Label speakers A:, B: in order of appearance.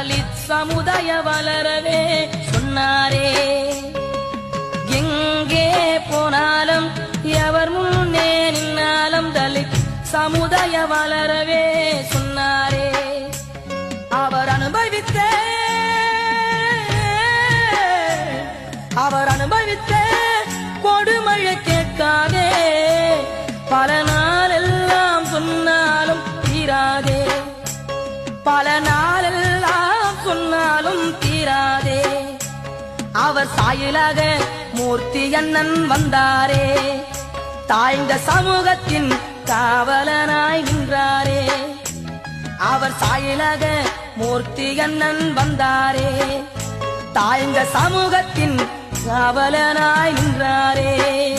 A: தலித் சமுதாய வளரவே சொன்னாரே. எங்கே போனாலும் எவர் முன்னே நின்னாலும் தலித் சமுதாய வளரவே சொன்னாரே. அவர் அனுபவித்த. அவர் அனுபவித்த. கொடுமழை கேட்காதே. பல நாளெல்லாம் சொன்னாலும் தீராதே. பல நாள் அவர் சாயிலாக மூர்த்தி அண்ணன் வந்தாரே. தாய்ந்த சமூகத்தின் காவலனாய் நின்றாரே. அவர் சாயிலாக மூர்த்தி அண்ணன் வந்தாரே. தாய்ந்த சமூகத்தின் காவலனாய் நின்றாரே.